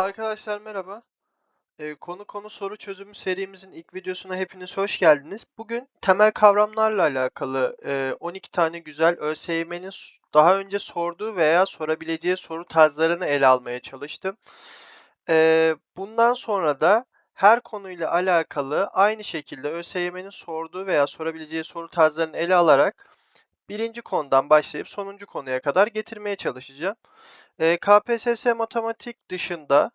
Arkadaşlar merhaba. Eee, konu konu soru çözümü serimizin ilk videosuna hepiniz hoş geldiniz. Bugün temel kavramlarla alakalı eee, 12 tane güzel ÖSYM'nin daha önce sorduğu veya sorabileceği soru tarzlarını ele almaya çalıştım. Eee, bundan sonra da her konuyla alakalı aynı şekilde ÖSYM'nin sorduğu veya sorabileceği soru tarzlarını ele alarak birinci konudan başlayıp sonuncu konuya kadar getirmeye çalışacağım. Eee, KPSS matematik dışında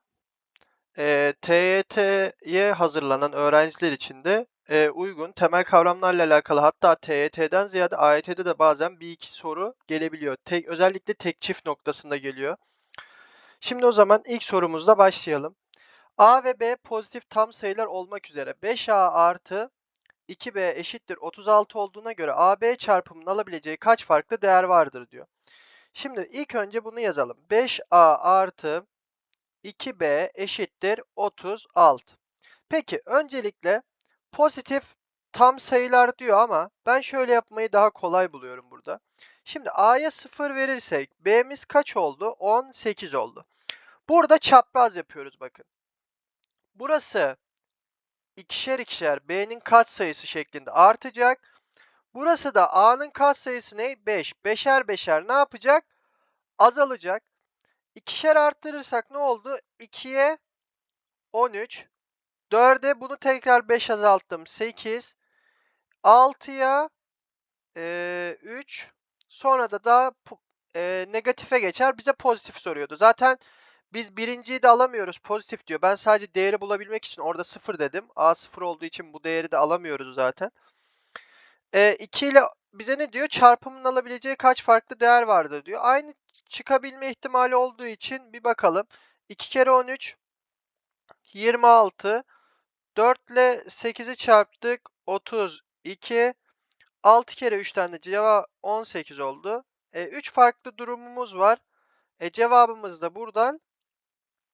Eee, TYT'ye hazırlanan öğrenciler için de eee, uygun temel kavramlarla alakalı hatta TYT'den ziyade AYT'de de bazen bir iki soru gelebiliyor. Tek, özellikle tek çift noktasında geliyor. Şimdi o zaman ilk sorumuzla başlayalım. A ve B pozitif tam sayılar olmak üzere 5A artı 2B eşittir 36 olduğuna göre AB çarpımının alabileceği kaç farklı değer vardır diyor. Şimdi ilk önce bunu yazalım. 5A artı 2b eşittir 36. Peki öncelikle pozitif tam sayılar diyor ama ben şöyle yapmayı daha kolay buluyorum burada. Şimdi a'ya 0 verirsek b'miz kaç oldu? 18 oldu. Burada çapraz yapıyoruz bakın. Burası ikişer ikişer b'nin katsayısı şeklinde artacak. Burası da a'nın katsayısı ne? 5. Beşer beşer ne yapacak? Azalacak. İkişer arttırırsak ne oldu? 2'ye 13. 4'e bunu tekrar 5 azalttım. 8. 6'ya e, 3. Sonra da daha e, negatife geçer. Bize pozitif soruyordu. Zaten biz birinciyi de alamıyoruz. Pozitif diyor. Ben sadece değeri bulabilmek için orada 0 dedim. A 0 olduğu için bu değeri de alamıyoruz zaten. E, 2 ile bize ne diyor? Çarpımın alabileceği kaç farklı değer vardır diyor. Aynı çıkabilme ihtimali olduğu için bir bakalım. 2 kere 13 26 4 ile 8'i çarptık. 32. 6 kere 3'ten de cevap 18 oldu. E, 3 farklı durumumuz var. E, cevabımız da buradan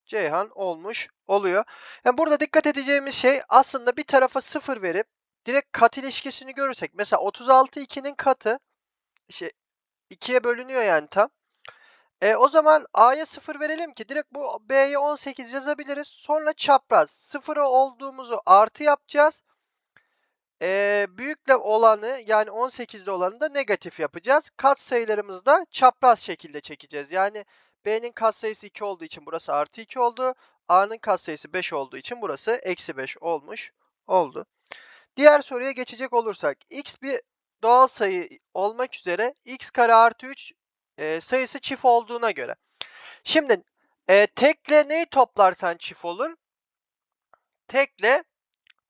Ceyhan olmuş oluyor. Yani burada dikkat edeceğimiz şey aslında bir tarafa 0 verip direkt kat ilişkisini görürsek. Mesela 36 2'nin katı şey 2'ye bölünüyor yani tam. E, o zaman A'ya 0 verelim ki direkt bu B'ye 18 yazabiliriz. Sonra çapraz 0 olduğumuzu artı yapacağız. E, büyükle olanı yani 18'de olanı da negatif yapacağız. Kat sayılarımızı da çapraz şekilde çekeceğiz. Yani B'nin katsayısı 2 olduğu için burası artı 2 oldu. A'nın katsayısı 5 olduğu için burası eksi 5 olmuş oldu. Diğer soruya geçecek olursak x bir doğal sayı olmak üzere x kare artı 3 e, sayısı çift olduğuna göre. Şimdi e, tekle neyi toplarsan çift olur? Tekle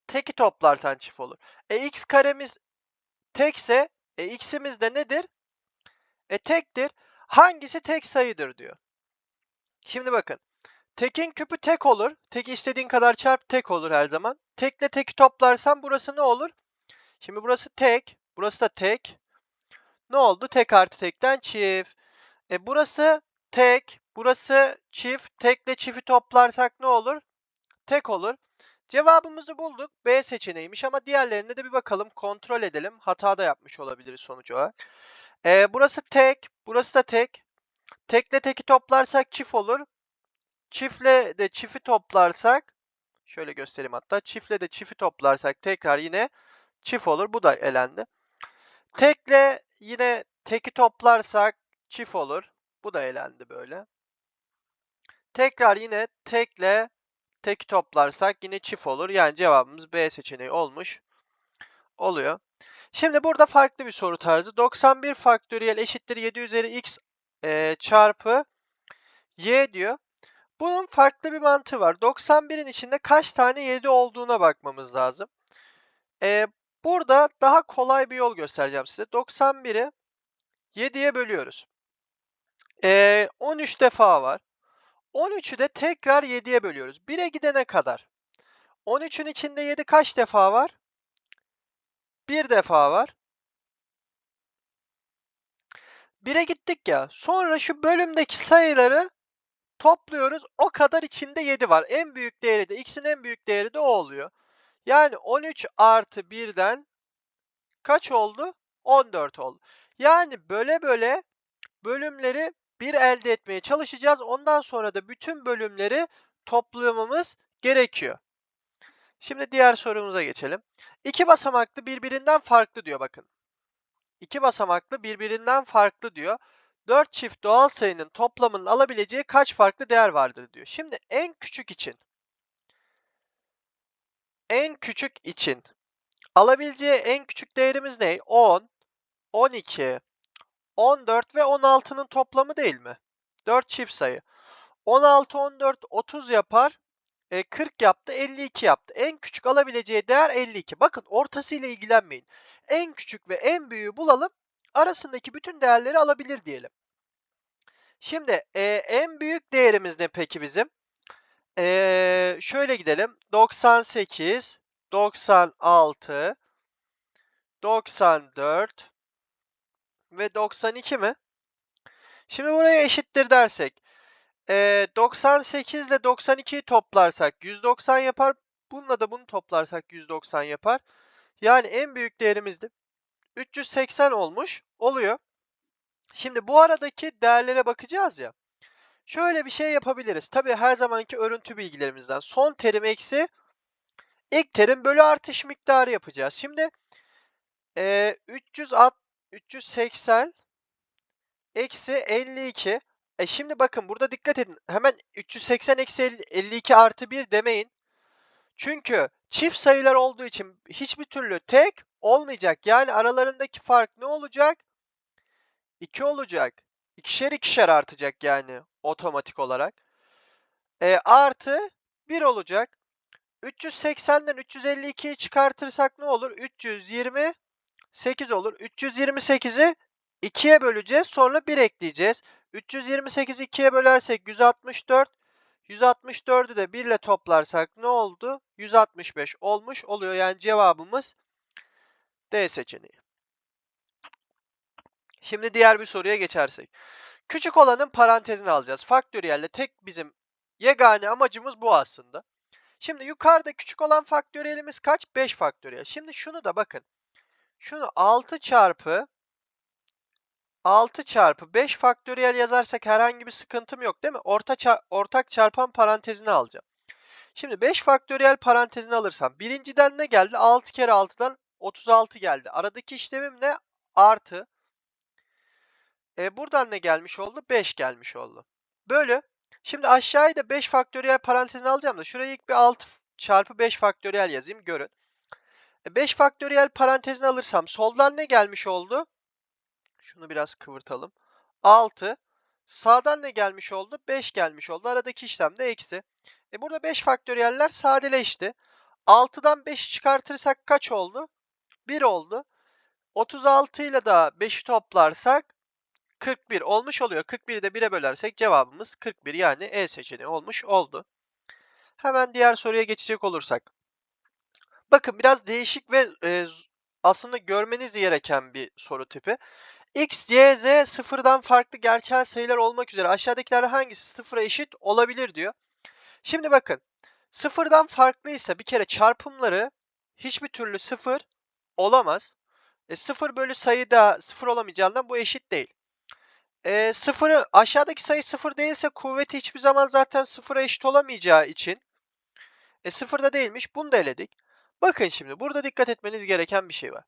teki toplarsan çift olur. E x karemiz tekse e, x'imiz de nedir? E tektir. Hangisi tek sayıdır diyor. Şimdi bakın. Tekin küpü tek olur. Teki istediğin kadar çarp tek olur her zaman. Tekle teki toplarsan burası ne olur? Şimdi burası tek. Burası da tek. Ne oldu? Tek artı tekten çift. E burası tek. Burası çift. Tekle çifti toplarsak ne olur? Tek olur. Cevabımızı bulduk. B seçeneğiymiş ama diğerlerine de bir bakalım. Kontrol edelim. Hata da yapmış olabiliriz sonuç olarak. E, burası tek. Burası da tek. Tekle teki toplarsak çift olur. Çiftle de çifti toplarsak şöyle göstereyim hatta. Çiftle de çifti toplarsak tekrar yine çift olur. Bu da elendi. Tekle yine teki toplarsak çift olur. Bu da elendi böyle. Tekrar yine tekle teki toplarsak yine çift olur. Yani cevabımız B seçeneği olmuş oluyor. Şimdi burada farklı bir soru tarzı. 91 faktöriyel eşittir 7 üzeri x e, çarpı y diyor. Bunun farklı bir mantığı var. 91'in içinde kaç tane 7 olduğuna bakmamız lazım. E, burada daha kolay bir yol göstereceğim size. 91'i 7'ye bölüyoruz. E, 13 defa var. 13'ü de tekrar 7'ye bölüyoruz. 1'e gidene kadar. 13'ün içinde 7 kaç defa var? 1 defa var. 1'e gittik ya. Sonra şu bölümdeki sayıları topluyoruz. O kadar içinde 7 var. En büyük değeri de x'in en büyük değeri de o oluyor. Yani 13 artı 1'den kaç oldu? 14 oldu. Yani böyle böyle bölümleri bir elde etmeye çalışacağız. Ondan sonra da bütün bölümleri toplamamız gerekiyor. Şimdi diğer sorumuza geçelim. İki basamaklı birbirinden farklı diyor bakın. İki basamaklı birbirinden farklı diyor. 4 çift doğal sayının toplamının alabileceği kaç farklı değer vardır diyor. Şimdi en küçük için en küçük için alabileceği en küçük değerimiz ne? 10, 12, 14 ve 16'nın toplamı değil mi? 4 çift sayı. 16, 14, 30 yapar. E, 40 yaptı, 52 yaptı. En küçük alabileceği değer 52. Bakın ortasıyla ilgilenmeyin. En küçük ve en büyüğü bulalım. Arasındaki bütün değerleri alabilir diyelim. Şimdi e, en büyük değerimiz ne peki bizim? E, şöyle gidelim. 98, 96, 94 ve 92 mi? Şimdi buraya eşittir dersek. E, 98 ile 92'yi toplarsak 190 yapar. Bununla da bunu toplarsak 190 yapar. Yani en büyük değerimiz de 380 olmuş oluyor. Şimdi bu aradaki değerlere bakacağız ya. Şöyle bir şey yapabiliriz. Tabii her zamanki örüntü bilgilerimizden. Son terim eksi ilk terim bölü artış miktarı yapacağız. Şimdi e, 360, 380 eksi 52. E şimdi bakın burada dikkat edin. Hemen 380 eksi 52 artı 1 demeyin. Çünkü çift sayılar olduğu için hiçbir türlü tek olmayacak. Yani aralarındaki fark ne olacak? 2 olacak. İkişer ikişer artacak yani otomatik olarak. E, artı 1 olacak. 380'den 352'yi çıkartırsak ne olur? 328 olur. 328'i 2'ye böleceğiz. Sonra 1 ekleyeceğiz. 328'i 2'ye bölersek 164. 164'ü de 1 ile toplarsak ne oldu? 165 olmuş oluyor. Yani cevabımız D seçeneği. Şimdi diğer bir soruya geçersek. Küçük olanın parantezini alacağız. Faktöriyelle tek bizim yegane amacımız bu aslında. Şimdi yukarıda küçük olan faktöriyelimiz kaç? 5 faktöriyel. Şimdi şunu da bakın. Şunu 6 çarpı 6 çarpı 5 faktöriyel yazarsak herhangi bir sıkıntım yok değil mi? Orta ça ortak çarpan parantezini alacağım. Şimdi 5 faktöriyel parantezini alırsam birinciden ne geldi? 6 kere 6'dan 36 geldi. Aradaki işlemim ne? Artı. E, buradan ne gelmiş oldu? 5 gelmiş oldu. Bölü. Şimdi aşağıya da 5 faktöriyel parantezini alacağım da şuraya ilk bir 6 çarpı 5 faktöriyel yazayım görün. E, 5 faktöriyel parantezini alırsam soldan ne gelmiş oldu? Şunu biraz kıvırtalım. 6. Sağdan ne gelmiş oldu? 5 gelmiş oldu. Aradaki işlem de eksi. E burada 5 faktöriyeller sadeleşti. 6'dan 5'i çıkartırsak kaç oldu? 1 oldu. 36 ile de 5'i toplarsak 41 olmuş oluyor. 41'i de 1'e bölersek cevabımız 41 yani E seçeneği olmuş oldu. Hemen diğer soruya geçecek olursak. Bakın biraz değişik ve e, aslında görmeniz gereken bir soru tipi. X, Y, Z sıfırdan farklı gerçel sayılar olmak üzere aşağıdakilerden hangisi sıfıra eşit olabilir diyor. Şimdi bakın sıfırdan farklıysa bir kere çarpımları hiçbir türlü sıfır olamaz. E, sıfır bölü sayı da sıfır olamayacağından bu eşit değil. E, sıfırı, aşağıdaki sayı sıfır değilse kuvveti hiçbir zaman zaten sıfıra eşit olamayacağı için e, sıfırda değilmiş. Bunu da eledik. Bakın şimdi burada dikkat etmeniz gereken bir şey var.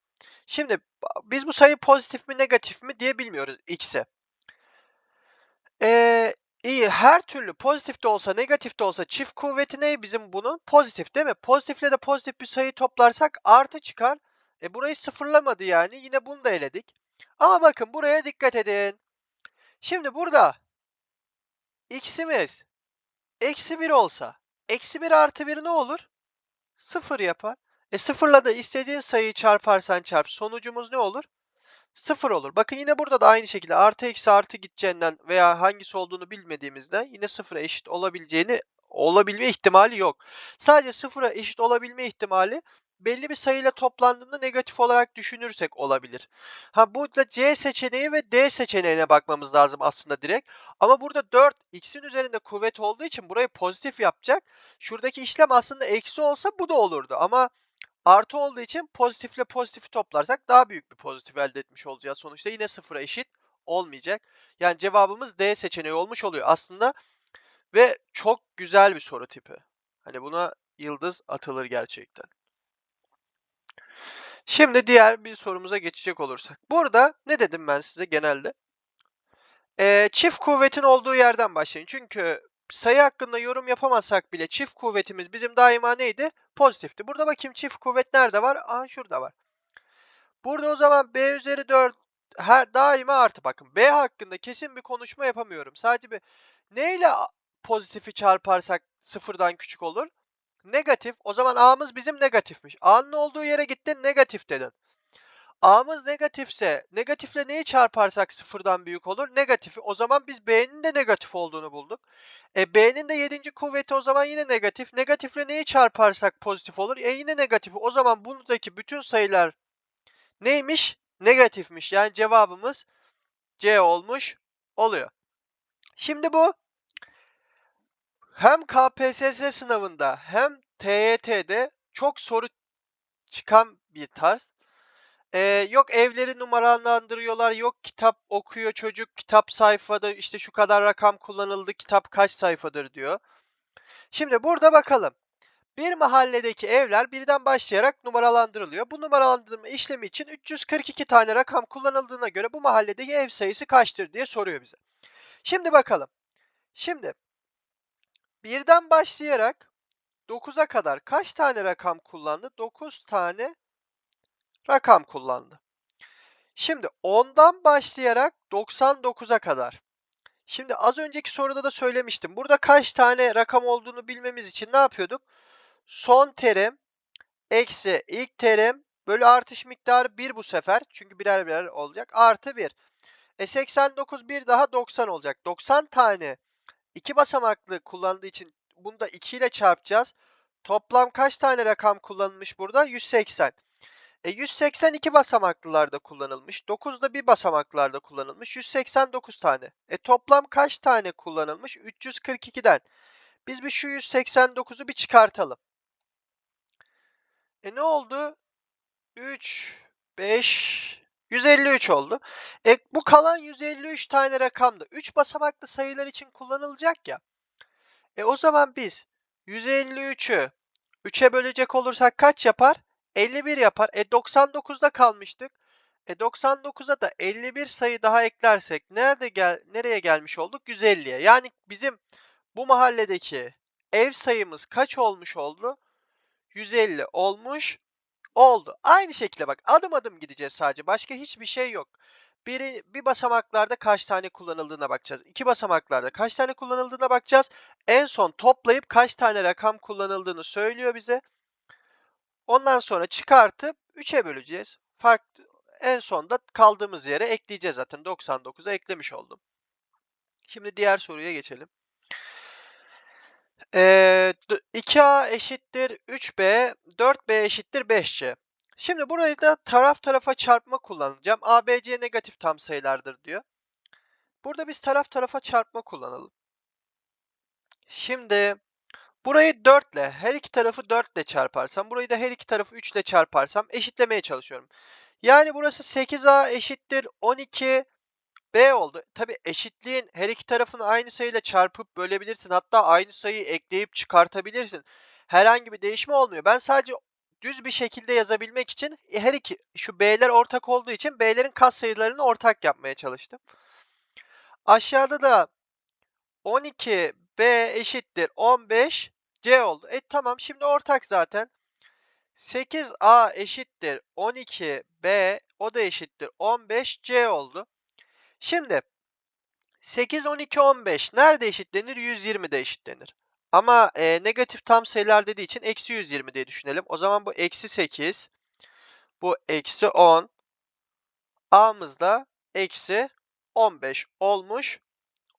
Şimdi biz bu sayı pozitif mi negatif mi diye bilmiyoruz x'e. Ee, iyi her türlü pozitif de olsa negatif de olsa çift kuvveti ne bizim bunun? Pozitif değil mi? Pozitifle de pozitif bir sayı toplarsak artı çıkar. E burayı sıfırlamadı yani. Yine bunu da eledik. Ama bakın buraya dikkat edin. Şimdi burada x'imiz eksi 1 olsa eksi 1 artı 1 ne olur? 0 yapar. E sıfırla da istediğin sayıyı çarparsan çarp. Sonucumuz ne olur? Sıfır olur. Bakın yine burada da aynı şekilde artı eksi artı gideceğinden veya hangisi olduğunu bilmediğimizden yine sıfıra eşit olabileceğini olabilme ihtimali yok. Sadece sıfıra eşit olabilme ihtimali belli bir sayıyla toplandığında negatif olarak düşünürsek olabilir. Ha burada C seçeneği ve D seçeneğine bakmamız lazım aslında direkt. Ama burada 4 x'in üzerinde kuvvet olduğu için burayı pozitif yapacak. Şuradaki işlem aslında eksi olsa bu da olurdu ama Artı olduğu için pozitifle pozitifi toplarsak daha büyük bir pozitif elde etmiş olacağız. Sonuçta yine sıfıra eşit olmayacak. Yani cevabımız D seçeneği olmuş oluyor. Aslında Ve çok güzel bir soru tipi. Hani buna yıldız atılır gerçekten. Şimdi diğer bir sorumuza geçecek olursak. Burada ne dedim ben size genelde? Ee, çift kuvvetin olduğu yerden başlayın. Çünkü sayı hakkında yorum yapamazsak bile çift kuvvetimiz bizim daima neydi? Pozitifti. Burada bakayım çift kuvvet nerede var? Aha şurada var. Burada o zaman b üzeri 4 her daima artı. Bakın b hakkında kesin bir konuşma yapamıyorum. Sadece bir neyle pozitifi çarparsak sıfırdan küçük olur? Negatif. O zaman a'mız bizim negatifmiş. a'nın olduğu yere gittin negatif dedin. a'mız negatifse negatifle neyi çarparsak sıfırdan büyük olur? Negatifi. O zaman biz b'nin de negatif olduğunu bulduk. E b'nin de 7. kuvveti o zaman yine negatif. Negatifle neyi çarparsak pozitif olur? E yine negatif. O zaman buradaki bütün sayılar neymiş? Negatifmiş. Yani cevabımız C olmuş oluyor. Şimdi bu hem KPSS sınavında hem TYT'de çok soru çıkan bir tarz. Ee, yok evleri numaralandırıyorlar, yok kitap okuyor çocuk, kitap sayfada işte şu kadar rakam kullanıldı, kitap kaç sayfadır diyor. Şimdi burada bakalım. Bir mahalledeki evler birden başlayarak numaralandırılıyor. Bu numaralandırma işlemi için 342 tane rakam kullanıldığına göre bu mahalledeki ev sayısı kaçtır diye soruyor bize. Şimdi bakalım. Şimdi birden başlayarak 9'a kadar kaç tane rakam kullandı? 9 tane rakam kullandı. Şimdi 10'dan başlayarak 99'a kadar. Şimdi az önceki soruda da söylemiştim. Burada kaç tane rakam olduğunu bilmemiz için ne yapıyorduk? Son terim eksi ilk terim bölü artış miktarı 1 bu sefer. Çünkü birer birer olacak. Artı 1. E 89 bir daha 90 olacak. 90 tane iki basamaklı kullandığı için bunu da 2 ile çarpacağız. Toplam kaç tane rakam kullanılmış burada? 180. E 182 basamaklılarda kullanılmış. 9 da bir basamaklarda kullanılmış. 189 tane. E toplam kaç tane kullanılmış? 342'den. Biz bir şu 189'u bir çıkartalım. E ne oldu? 3, 5, 153 oldu. E bu kalan 153 tane rakam da 3 basamaklı sayılar için kullanılacak ya. E o zaman biz 153'ü 3'e bölecek olursak kaç yapar? 51 yapar. E 99'da kalmıştık. E 99'a da 51 sayı daha eklersek nerede gel nereye gelmiş olduk? 150'ye. Yani bizim bu mahalledeki ev sayımız kaç olmuş oldu? 150 olmuş oldu. Aynı şekilde bak adım adım gideceğiz sadece. Başka hiçbir şey yok. Biri, bir basamaklarda kaç tane kullanıldığına bakacağız. İki basamaklarda kaç tane kullanıldığına bakacağız. En son toplayıp kaç tane rakam kullanıldığını söylüyor bize. Ondan sonra çıkartıp 3'e böleceğiz. Farklı, en sonda kaldığımız yere ekleyeceğiz zaten. 99'a eklemiş oldum. Şimdi diğer soruya geçelim. Ee, 2a eşittir 3b, 4b eşittir 5c. Şimdi burayı da taraf tarafa çarpma kullanacağım. a, b, c negatif tam sayılardır diyor. Burada biz taraf tarafa çarpma kullanalım. Şimdi burayı 4 ile, her iki tarafı 4 ile çarparsam, burayı da her iki tarafı 3 ile çarparsam eşitlemeye çalışıyorum. Yani burası 8a eşittir 12 B oldu. Tabi eşitliğin her iki tarafını aynı sayıyla çarpıp bölebilirsin. Hatta aynı sayıyı ekleyip çıkartabilirsin. Herhangi bir değişme olmuyor. Ben sadece düz bir şekilde yazabilmek için e, her iki şu B'ler ortak olduğu için B'lerin katsayılarını ortak yapmaya çalıştım. Aşağıda da 12 B eşittir 15 C oldu. E tamam şimdi ortak zaten. 8A eşittir 12 B o da eşittir 15 C oldu. Şimdi 8, 12, 15 nerede eşitlenir? 120'de eşitlenir. Ama e, negatif tam sayılar dediği için eksi 120 diye düşünelim. O zaman bu eksi 8, bu eksi 10, a'mız da eksi 15 olmuş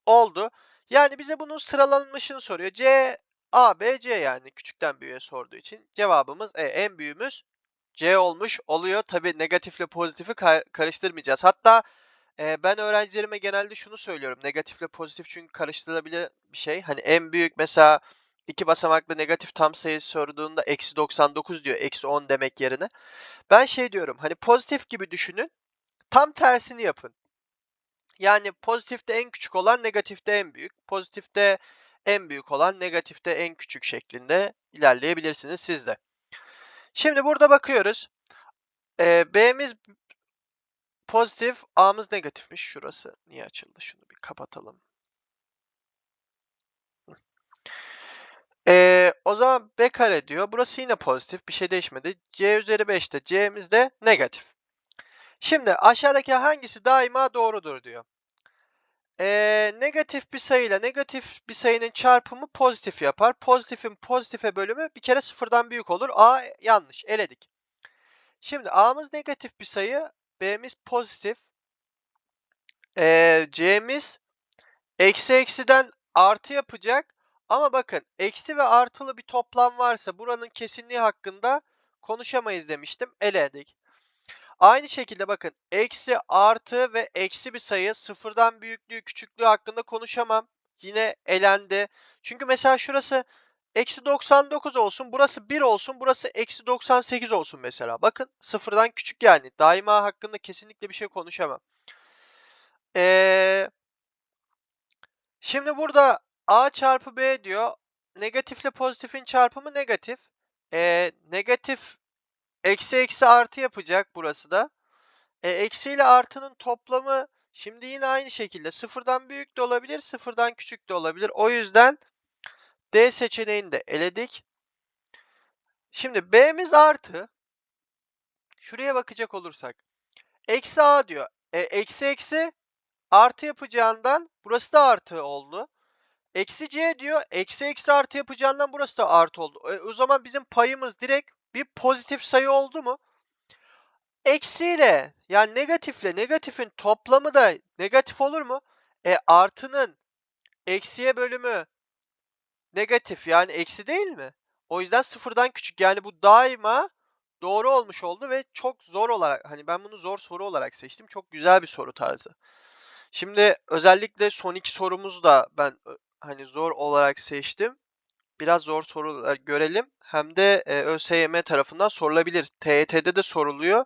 oldu. Yani bize bunun sıralanmışını soruyor. C, A, B, C yani küçükten büyüğe sorduğu için cevabımız e, en büyüğümüz C olmuş oluyor. Tabi negatifle pozitifi karıştırmayacağız. Hatta Eee, ben öğrencilerime genelde şunu söylüyorum. Negatifle pozitif çünkü karıştırılabilir bir şey. Hani en büyük mesela iki basamaklı negatif tam sayı sorduğunda eksi 99 diyor. Eksi 10 demek yerine. Ben şey diyorum. Hani pozitif gibi düşünün. Tam tersini yapın. Yani pozitifte en küçük olan negatifte en büyük. Pozitifte en büyük olan negatifte en küçük şeklinde ilerleyebilirsiniz siz de. Şimdi burada bakıyoruz. Ee, B'miz pozitif, A'mız negatifmiş. Şurası niye açıldı? Şunu bir kapatalım. Ee, o zaman B kare diyor. Burası yine pozitif. Bir şey değişmedi. C üzeri 5'te C'miz de negatif. Şimdi aşağıdaki hangisi daima doğrudur diyor. Ee, negatif bir sayıyla negatif bir sayının çarpımı pozitif yapar. Pozitifin pozitife bölümü bir kere sıfırdan büyük olur. A yanlış. Eledik. Şimdi A'mız negatif bir sayı. B'miz pozitif. Ee, C'miz eksi eksiden artı yapacak. Ama bakın eksi ve artılı bir toplam varsa buranın kesinliği hakkında konuşamayız demiştim. Eledik. Aynı şekilde bakın eksi artı ve eksi bir sayı sıfırdan büyüklüğü küçüklüğü hakkında konuşamam. Yine elendi. Çünkü mesela şurası eksi 99 olsun burası 1 olsun burası eksi 98 olsun mesela. Bakın sıfırdan küçük yani. Daima hakkında kesinlikle bir şey konuşamam. Ee, şimdi burada a çarpı b diyor. Negatifle pozitifin çarpımı negatif. Ee, negatif Eksi eksi artı yapacak burası da. E, eksi ile artının toplamı şimdi yine aynı şekilde sıfırdan büyük de olabilir, sıfırdan küçük de olabilir. O yüzden D seçeneğini de eledik. Şimdi B'miz artı. Şuraya bakacak olursak. Eksi A diyor. E, eksi eksi artı yapacağından burası da artı oldu. Eksi C diyor. Eksi eksi artı yapacağından burası da artı oldu. E, o zaman bizim payımız direkt bir pozitif sayı oldu mu? Eksiyle yani negatifle negatifin toplamı da negatif olur mu? E artının eksiye bölümü negatif yani eksi değil mi? O yüzden sıfırdan küçük yani bu daima doğru olmuş oldu ve çok zor olarak hani ben bunu zor soru olarak seçtim. Çok güzel bir soru tarzı. Şimdi özellikle son iki sorumuzu da ben hani zor olarak seçtim. Biraz zor sorular görelim hem de e, ÖSYM tarafından sorulabilir. TYT'de de soruluyor.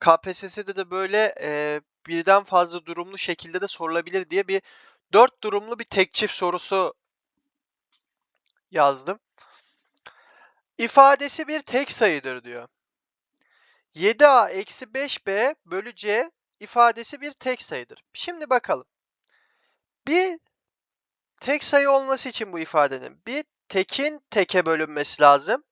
KPSS'de de böyle e, birden fazla durumlu şekilde de sorulabilir diye bir dört durumlu bir tek çift sorusu yazdım. İfadesi bir tek sayıdır diyor. 7a eksi 5b bölü c ifadesi bir tek sayıdır. Şimdi bakalım. Bir tek sayı olması için bu ifadenin bir tekin teke bölünmesi lazım.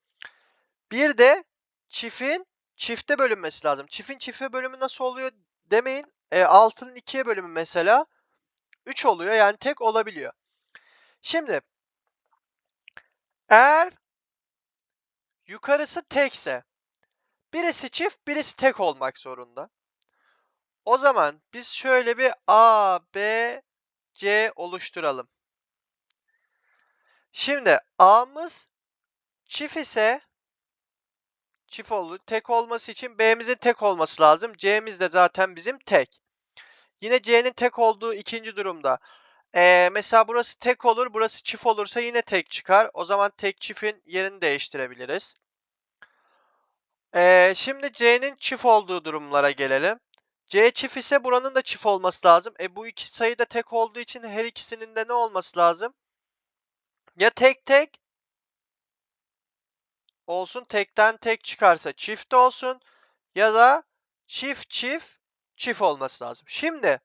Bir de çiftin çifte bölünmesi lazım. Çiftin çifte bölümü nasıl oluyor demeyin. E, 6'nın 2'ye bölümü mesela 3 oluyor. Yani tek olabiliyor. Şimdi eğer yukarısı tekse birisi çift birisi tek olmak zorunda. O zaman biz şöyle bir A, B, C oluşturalım. Şimdi A'mız çift ise çift oldu. Tek olması için B'mizin tek olması lazım. C'miz de zaten bizim tek. Yine C'nin tek olduğu ikinci durumda. Ee, mesela burası tek olur, burası çift olursa yine tek çıkar. O zaman tek çiftin yerini değiştirebiliriz. Ee, şimdi C'nin çift olduğu durumlara gelelim. C çift ise buranın da çift olması lazım. E bu iki sayı da tek olduğu için her ikisinin de ne olması lazım? Ya tek tek olsun tekten tek çıkarsa çift olsun ya da çift çift çift olması lazım. Şimdi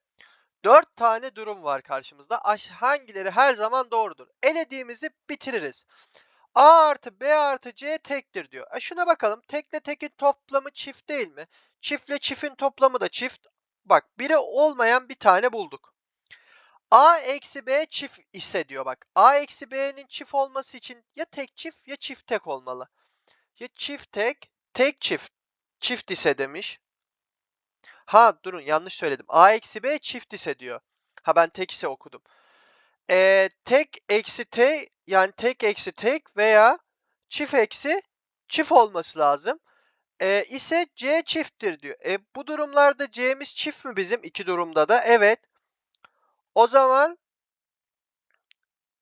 dört tane durum var karşımızda. Hangileri her zaman doğrudur? Elediğimizi bitiririz. A artı B artı C tektir diyor. E şuna bakalım. Tekle tekin toplamı çift değil mi? Çiftle çiftin toplamı da çift. Bak biri olmayan bir tane bulduk. A eksi B çift ise diyor bak. A eksi B'nin çift olması için ya tek çift ya çift tek olmalı. Ya çift tek, tek çift. Çift ise demiş. Ha durun yanlış söyledim. A eksi B çift ise diyor. Ha ben tek ise okudum. Ee, tek eksi T yani tek eksi tek veya çift eksi çift olması lazım. Ee, ise C çifttir diyor. E, bu durumlarda C'miz çift mi bizim? iki durumda da. Evet. O zaman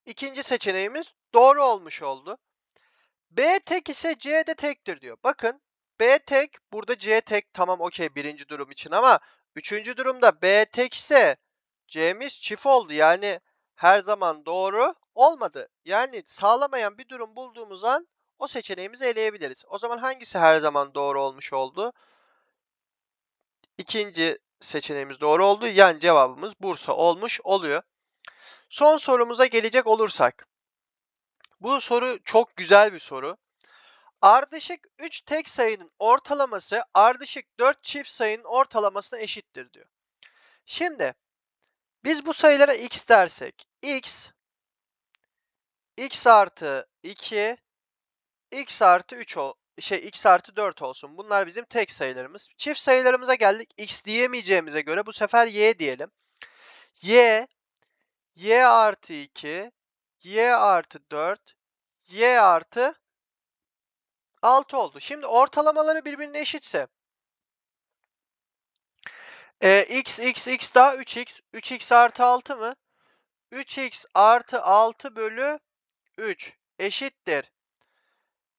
ikinci seçeneğimiz doğru olmuş oldu. B tek ise C de tektir diyor. Bakın B tek burada C tek tamam okey birinci durum için ama üçüncü durumda B tek ise C'miz çift oldu. Yani her zaman doğru Olmadı. Yani sağlamayan bir durum bulduğumuz an o seçeneğimizi eleyebiliriz. O zaman hangisi her zaman doğru olmuş oldu? İkinci seçeneğimiz doğru oldu. Yani cevabımız Bursa olmuş oluyor. Son sorumuza gelecek olursak. Bu soru çok güzel bir soru. Ardışık 3 tek sayının ortalaması ardışık 4 çift sayının ortalamasına eşittir diyor. Şimdi biz bu sayılara x dersek x x artı 2 x artı 3 ol şey x artı 4 olsun. Bunlar bizim tek sayılarımız. Çift sayılarımıza geldik. x diyemeyeceğimize göre bu sefer y diyelim. y y artı 2 y artı 4 y artı 6 oldu. Şimdi ortalamaları birbirine eşitse e, x x x daha 3x 3x artı 6 mı? 3x artı 6 bölü 3 eşittir.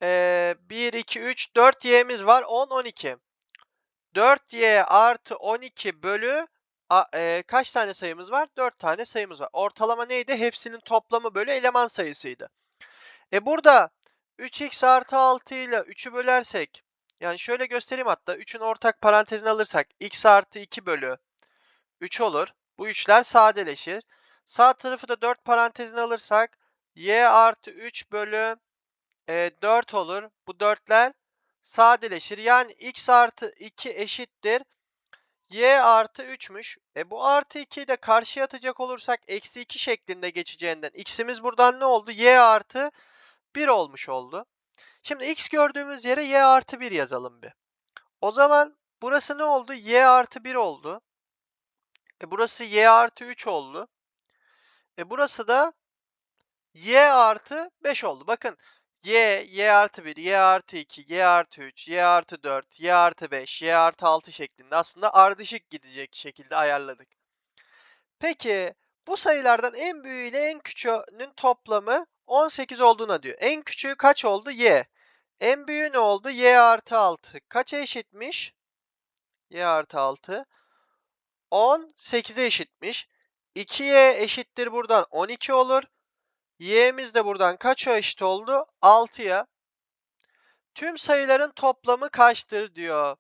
E, 1, 2, 3, 4 y'miz var. 10, 12. 4y artı 12 bölü a, e, kaç tane sayımız var? 4 tane sayımız var. Ortalama neydi? Hepsinin toplamı bölü eleman sayısıydı. E burada 3x artı 6 ile 3'ü bölersek yani şöyle göstereyim hatta 3'ün ortak parantezini alırsak x artı 2 bölü 3 olur. Bu 3'ler sadeleşir. Sağ tarafı da 4 parantezini alırsak y artı 3 bölü e, 4 olur. Bu 4'ler sadeleşir. Yani x artı 2 eşittir. y artı 3'müş. E bu artı 2'yi de karşıya atacak olursak eksi 2 şeklinde geçeceğinden x'imiz buradan ne oldu? y artı 1 olmuş oldu. Şimdi x gördüğümüz yere y artı 1 yazalım bir. O zaman burası ne oldu? y artı 1 oldu. E burası y artı 3 oldu. E burası da y artı 5 oldu. Bakın y, y artı 1, y artı 2, y artı 3, y artı 4, y artı 5, y artı 6 şeklinde aslında ardışık gidecek şekilde ayarladık. Peki bu sayılardan en büyüğü ile en küçüğünün toplamı 18 olduğuna diyor. En küçüğü kaç oldu? Y. En büyüğü ne oldu? Y artı 6. Kaça eşitmiş? Y artı 6. 18'e eşitmiş. 2y eşittir buradan 12 olur. y'miz de buradan kaça eşit oldu? 6'ya. Tüm sayıların toplamı kaçtır diyor.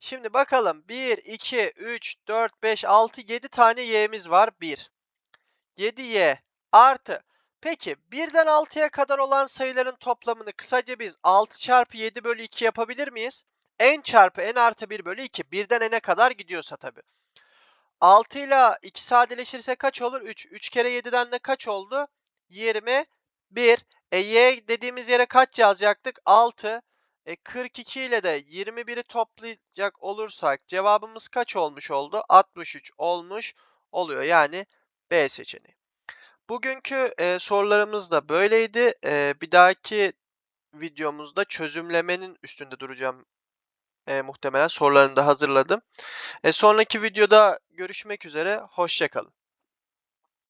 Şimdi bakalım. 1, 2, 3, 4, 5, 6, 7 tane y'miz var. 1. 7y artı. Peki 1'den 6'ya kadar olan sayıların toplamını kısaca biz 6 çarpı 7 bölü 2 yapabilir miyiz? n çarpı n artı 1 bölü 2. 1'den n'e kadar gidiyorsa tabi. 6 ile 2 sadeleşirse kaç olur? 3. 3 kere 7'den de kaç oldu? 21. E y dediğimiz yere kaç yazacaktık? 6. E 42 ile de 21'i toplayacak olursak cevabımız kaç olmuş oldu? 63 olmuş oluyor. Yani B seçeneği. Bugünkü e, sorularımız da böyleydi. E, bir dahaki videomuzda çözümlemenin üstünde duracağım. E, muhtemelen sorularını da hazırladım. E, sonraki videoda görüşmek üzere. Hoşçakalın.